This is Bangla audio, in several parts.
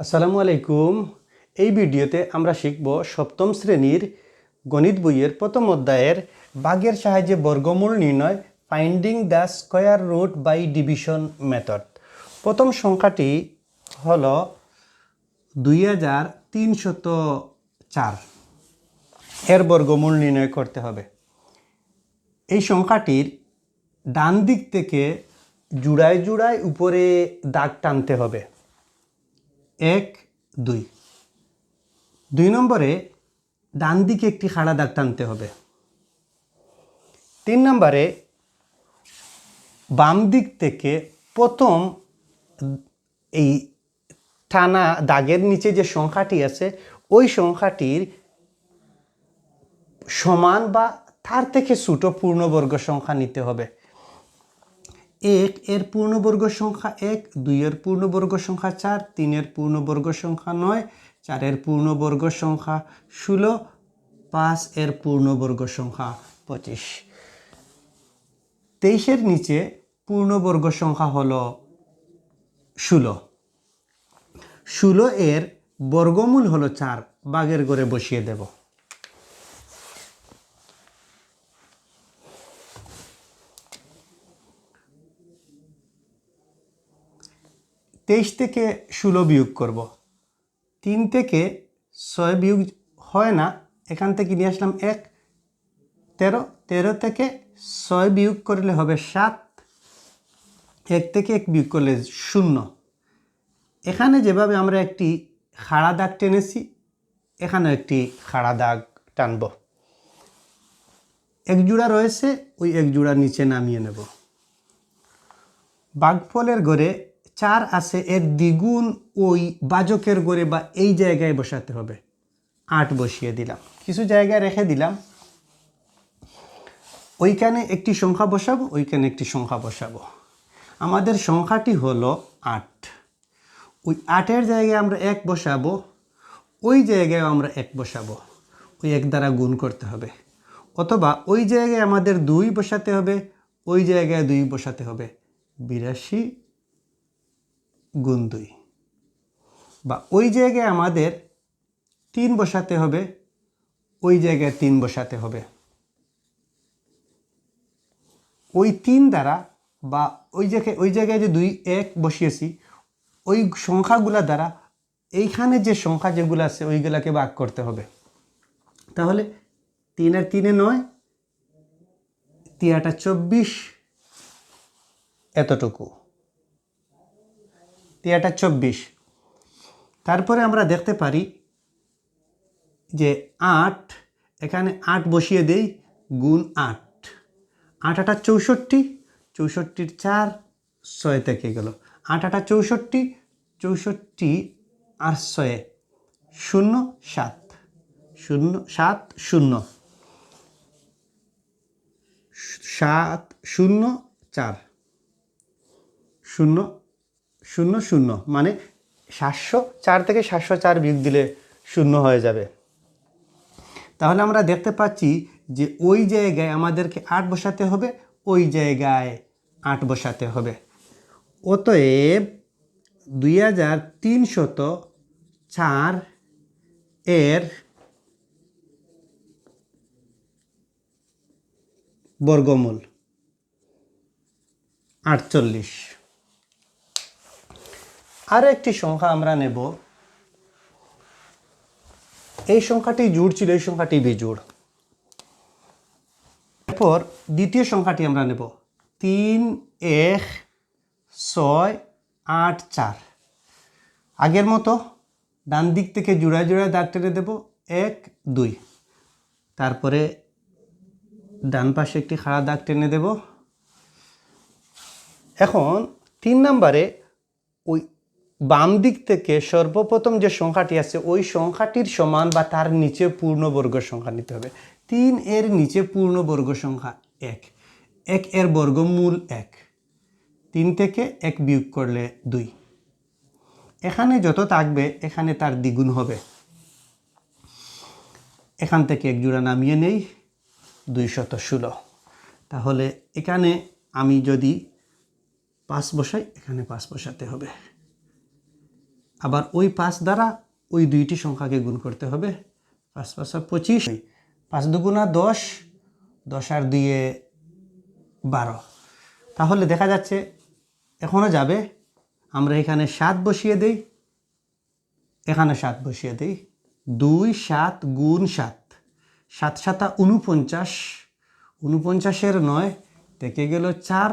আসসালামু আলাইকুম। এই ভিডিওতে আমরা শিখব সপ্তম শ্রেণির গণিত বইয়ের প্রথম অধ্যায়ের বাঘের সাহায্যে বর্গমূল নির্ণয় finding the square root by division method প্রথম সংখ্যাটি হল দুই হাজার তিনশত চার। এর বর্গমূল নির্ণয় করতে হবে। এই সংখ্যাটির ডান দিক থেকে জুড়ায় জুড়ায় উপরে দাগ টানতে হবে। এক, দুই। দুই নম্বরে ডান দিকে একটি খাড়া দাগ টানতে হবে। তিন নম্বরে বাম দিক থেকে প্রথম এই টানা দাগের নিচে যে সংখ্যাটি আছে, ওই সংখ্যাটির সমান বা তার থেকে ছোটো পূর্ণবর্গ সংখ্যা নিতে হবে। এক, এর পূর্ণবর্গ সংখ্যা এক দুইয়ের পূর্ণবর্গ সংখ্যা চার তিনের পূর্ণবর্গ সংখ্যা নয় চারের পূর্ণবর্গ সংখ্যা ষোলো, পাঁচ এর পূর্ণবর্গ সংখ্যা পঁচিশ। তেইশের নিচে পূর্ণবর্গ সংখ্যা হলো ষোলো। ষোলো এর বর্গমূল হলো চার, বাঘের গড়ে বসিয়ে দেব। তেইশ থেকে ষোলো বিয়োগ করব। তিন থেকে ছয় বিয়োগ হয় না, এখান থেকে নিয়ে আসলাম এক। তেরো তেরো থেকে ছয় বিয়োগ করলে হবে সাত। এক থেকে এক বিয়োগ করলে শূন্য। এখানে যেভাবে আমরা একটি খাড়া দাগ টেনেছি এখানে একটি খাড়া দাগ টানব। এক জোড়া রয়েছে, ওই এক জোড়া নিচে নামিয়ে নেব। বাঘফলের গড়ে চার আছে, এর দ্বিগুণ ওই বাজকের গড়ে বা এই জায়গায় বসাতে হবে। আট বসিয়ে দিলাম। কিছু জায়গায় রেখে দিলাম। ওইখানে একটি সংখ্যা বসাবো, ওইখানে একটি সংখ্যা বসাবো। আমাদের সংখ্যাটি হলো আট। ওই আটের জায়গায় আমরা এক বসাবো, ওই জায়গায় আমরা এক বসাবো। ওই এক দ্বারা গুণ করতে হবে। অথবা ওই জায়গায় আমাদের দুই বসাতে হবে, ওই জায়গায় দুই বসাতে হবে। বিরাশি গুণ দুই বা ওই জায়গায় আমাদের তিন বসাতে হবে, ওই জায়গায় তিন বসাতে হবে। ওই তিন দ্বারা বা ওই জায়গায় ওই জায়গায় যে দুই এক বসিয়েছি, ওই সংখ্যাগুলা দ্বারা এইখানে যে সংখ্যা যেগুলো আছে, ওইগুলাকে ভাগ করতে হবে। তাহলে তিন আর তিনে নয় তিরাটা চব্বিশ, এতটুকু। তিরাটা চব্বিশ। তারপরে আমরা দেখতে পারি যে আট, এখানে আট বসিয়ে দেই, গুণ আট। আট আটা চৌষট্টি, চৌষট্টির চার ছয় থেকে গেল? আট আটা চৌষট্টি চৌষট্টি আর ছয়ে, শূন্য সাত। শূন্য সাত শূন্য। সাত, শূন্য, চার। শূন্য শূন্য শূন্য মানে সাতশো চার থেকে সাতশো চার বিয়োগ দিলে শূন্য হয়ে যাবে। তাহলে আমরা দেখতে পাচ্ছি যে ওই জায়গায় আমাদেরকে আট বসাতে হবে, ওই জায়গায় আট বসাতে হবে। অতএব দুই হাজার তিনশত চার এর বর্গমূল আটচল্লিশ। আরও একটি সংখ্যা আমরা নেব। এই সংখ্যাটি জুড় ছিল, এই সংখ্যাটি বিজুড়। এরপর দ্বিতীয় সংখ্যাটি আমরা নেব। তিন, এক, ছয়, আট, চার। আগের মতো ডান দিক থেকে জোড়ায় জোড়ায় দাগ টেনে দেব। এক, দুই। তারপরে ডান পাশে একটি খাড়া দাগ টেনে দেব। এখন তিন নাম্বারে ওই বাম দিক থেকে সর্বপ্রথম যে সংখ্যাটি আছে, ওই সংখ্যাটির সমান বা তার নিচে পূর্ণবর্গ সংখ্যা নিতে হবে। তিন এর নিচে পূর্ণবর্গ সংখ্যা এক। এক এর বর্গমূল এক। তিন থেকে এক বিয়োগ করলে দুই। এখানে যত থাকবে, এখানে তার দ্বিগুণ হবে। এখান থেকে এক জোড়া নামিয়ে নেই, দুই শত ষোলো। তাহলে এখানে আমি যদি পাঁচ বসাই, এখানে পাঁচ বসাতে হবে। আবার ওই পাঁচ দ্বারা ওই দুইটি সংখ্যাকে গুণ করতে হবে। পাঁচ, পাঁচা পঁচিশ। পাঁচ দুগুণা দশ দশ আর দুইয়ে বারো। তাহলে দেখা যাচ্ছে এখনও যাবে। আমরা এখানে সাত বসিয়ে দেই। এখানে সাত বসিয়ে দেই। দুই, সাত গুণ সাত। সাত, সাতা উনপঞ্চাশ উনপঞ্চাশের নয়, থেকে গেল চার।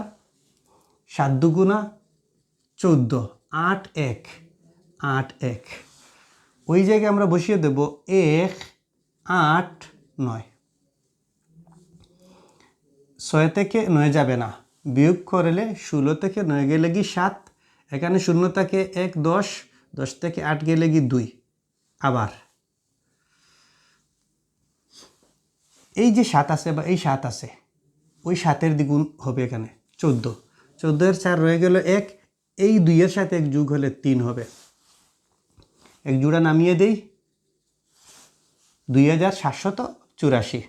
সাত দুগুণা চৌদ্দ, আট, এক। আট এক। ওই জায়গায় আমরা বসিয়ে দেব এক, আট, নয়। ছয় থেকে নয় যাবে না। বিয়োগ করলে ষোলো থেকে নয় গেলে কি সাত? এখানে শূন্য থেকে এক, দশ। দশ থেকে আট গেলে কি দুই? আবার। এই যে সাত আছে বা এই সাত আছে, ওই সাতের দ্বিগুণ হবে এখানে, চোদ্দ। চোদ্দোর চার রয়ে গেল এক, এই দুইয়ের সাথে এক যুগ হলে তিন হবে। এক জোড়া নামিয়ে দেই। দুই হাজার সাতশত চুরাশি।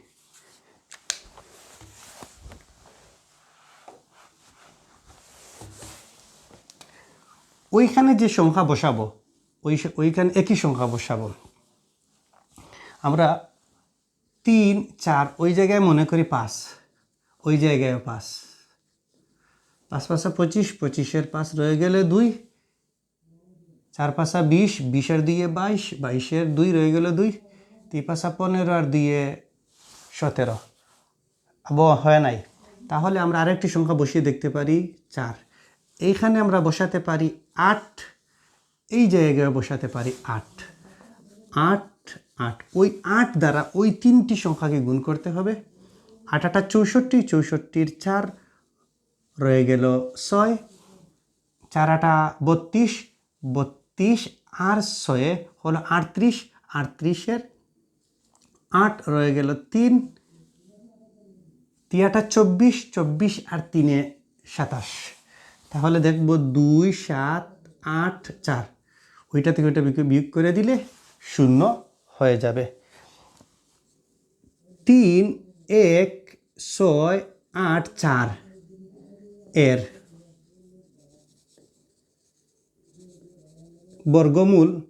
ওইখানে যে সংখ্যা বসাবো, ওই ওইখানে একই সংখ্যা বসাবো। আমরা তিন, চার, ওই জায়গায় মনে করি পাঁচ, ওই জায়গায় পাঁচ। পাঁচ পাঁচা পঁচিশ, পঁচিশের পাঁচ রয়ে গেলে দুই। চার পাঁচা বিশ, বিশের দুইয়ে বাইশ, বাইশের দুই রয়ে গেল দুই, তিন পাঁচা পনেরো আর দুইয়ে সতেরো। আব, হয় নাই? তাহলে আমরা আরেকটি সংখ্যা বসিয়ে দেখতে পারি চার। এইখানে আমরা বসাতে পারি আট, এই জায়গায় বসাতে পারি আট। আট আট, ওই আট দ্বারা ওই তিনটি সংখ্যাকে গুণ করতে হবে। আট আটা চৌষট্টি, চৌষট্টির চার রয়ে গেল ছয় চার আটা বত্রিশ বত্রিশ আর ছয়ে হলো আটত্রিশ, আটত্রিশের আট রয়ে গেল তিন। তিয়াটা চব্বিশ চব্বিশ আর তিনে সাতাশ। তাহলে দেখব দুই, সাত, আট, চার। ওইটা থেকে ওইটা বিয়োগ করে দিলে শূন্য হয়ে যাবে। তিন, এক, ছয়, আট, চার এর বর্গমূল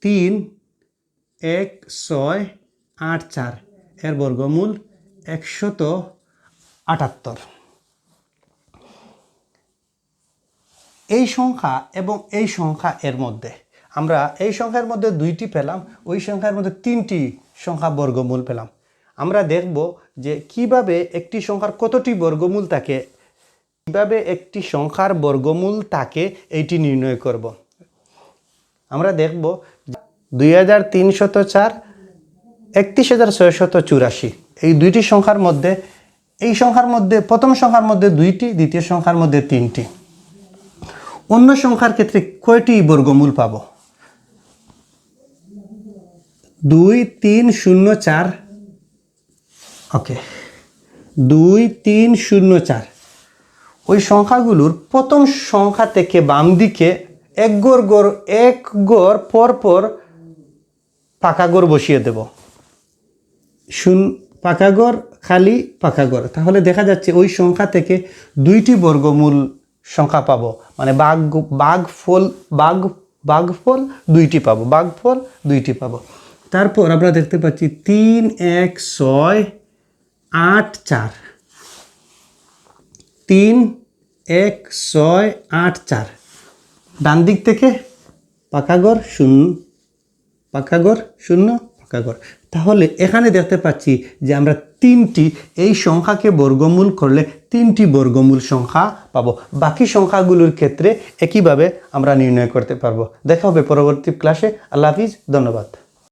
তিন, এক, ছয়, আট, চার। এর বর্গমূল একশত আটাত্তর। এই সংখ্যা এবং এই সংখ্যা এর মধ্যে, আমরা এই সংখ্যার মধ্যে দুইটি পেলাম, ওই সংখ্যার মধ্যে তিনটি সংখ্যা বর্গমূল পেলাম। আমরা দেখব যে কীভাবে একটি সংখ্যার কতটি বর্গমূল থাকে কীভাবে একটি সংখ্যার বর্গমূল থাকে এইটি নির্ণয় করব? আমরা দেখব দুই হাজার তিনশত চার, একত্রিশ হাজার ছয়শত চুরাশি, এই দুইটি সংখ্যার মধ্যে, এই সংখ্যার মধ্যে, প্রথম সংখ্যার মধ্যে দুইটি, দ্বিতীয় সংখ্যার মধ্যে তিনটি। অন্য সংখ্যার ক্ষেত্রে কয়টি বর্গমূল পাব? দুই তিন শূন্য চার, ওকে, দুই তিন শূন্য চার। ওই সংখ্যাগুলোর প্রথম সংখ্যা থেকে বাম দিকে এক গড় গড় এক গড় পর পর পাকা বসিয়ে দেব। শূন পাকাগড় খালি পাকাগড় তাহলে দেখা যাচ্ছে ওই সংখ্যা থেকে দুইটি বর্গমূল সংখ্যা পাবো। মানে বাঘ বাঘ ফল, বাঘ বাঘ ফল দুইটি পাবো। বাঘ ফল দুইটি পাবো। তারপর আমরা দেখতে পাচ্ছি তিন, এক, ছয়, আট, চার। তিন, এক, ছয়, আট, চার। ডান দিক থেকে পাকাগড় শূন্য পাকাগড় শূন্য পাকাগড় তাহলে এখানে দেখতে পাচ্ছি যে আমরা তিনটি, এই সংখ্যাকে বর্গমূল করলে তিনটি বর্গমূল সংখ্যা পাবো। বাকি সংখ্যাগুলোর ক্ষেত্রে একইভাবে আমরা নির্ণয় করতে পারব। দেখা হবে পরবর্তী ক্লাসে আল্লাহ হাফিজ, ধন্যবাদ।